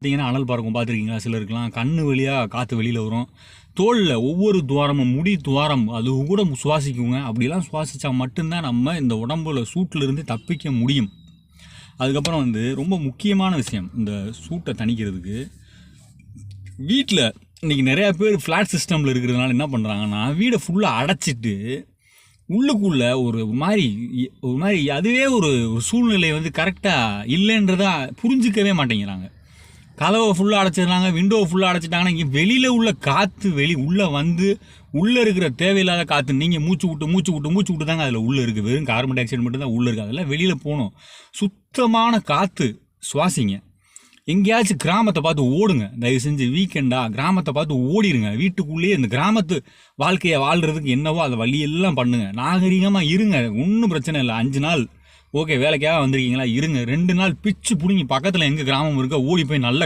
பார்த்தீங்கன்னா அனல் பறக்கும் பார்த்துருக்கீங்களா? சிலருக்குலாம் கண்ணு வழியாக காற்று வெளியில் வரும். தோலில் ஒவ்வொரு துவாரமும் முடி துவாரம் அது கூட சுவாசிக்குங்க. அப்படிலாம் சுவாசித்தா மட்டும்தான் நம்ம இந்த உடம்புல சூட்டிலிருந்து தப்பிக்க முடியும். அதுக்கப்புறம் வந்து ரொம்ப முக்கியமான விஷயம் இந்த சூட்டை தணிக்கிறதுக்கு. வீட்டில் இன்றைக்கி நிறையா பேர் ஃப்ளாட் சிஸ்டமில் இருக்கிறதுனால என்ன பண்ணுறாங்கன்னா வீடை ஃபுல்லாக அடைச்சிட்டு உள்ளுக்குள்ள ஒரு மாதிரி ஒரு மாதிரி அதுவே ஒரு ஒரு சூழ்நிலை வந்து கரெக்டாக இல்லைன்றதா புரிஞ்சிக்கவே மாட்டேங்கிறாங்க. கதவை ஃபுல்லாக அடைச்சிடுறாங்க விண்டோவை ஃபுல்லாக அடைச்சிட்டாங்கன்னா இங்கே வெளியில் உள்ள காற்று வெளி உள்ளே வந்து உள்ளே இருக்கிற தேவையில்லாத காற்று நீங்கள் மூச்சு விட்டு மூச்சு விட்டு மூச்சு விட்டு தாங்க அதில் உள்ளே இருக்குது வெறும் கார்பன் டை ஆக்சைடு மட்டும் தான் உள்ளே இருக்குது அதெல்லாம் வெளியில் போகணும். சுத்தமான காற்று சுவாசிங்க. எங்கேயாச்சும் கிராமத்தை பார்த்து ஓடுங்க. தயவு செஞ்சு வீக்கெண்டா கிராமத்தை பார்த்து ஓடிடுங்க வீட்டுக்குள்ளேயே இந்த கிராமத்து வாழ்க்கையை வாழ்கிறதுக்கு என்னவோ அதை வழியெல்லாம் பண்ணுங்கள் நாகரிகமாக இருங்க. ஒன்றும் பிரச்சனை இல்லை. அஞ்சு நாள் ஓகே வேலைக்காக வந்திருக்கீங்களா? இருங்க ரெண்டு நாள் பிச்சு பிடிங்கி பக்கத்தில் எங்கள் கிராமம் இருக்கோ ஓடி போய் நல்ல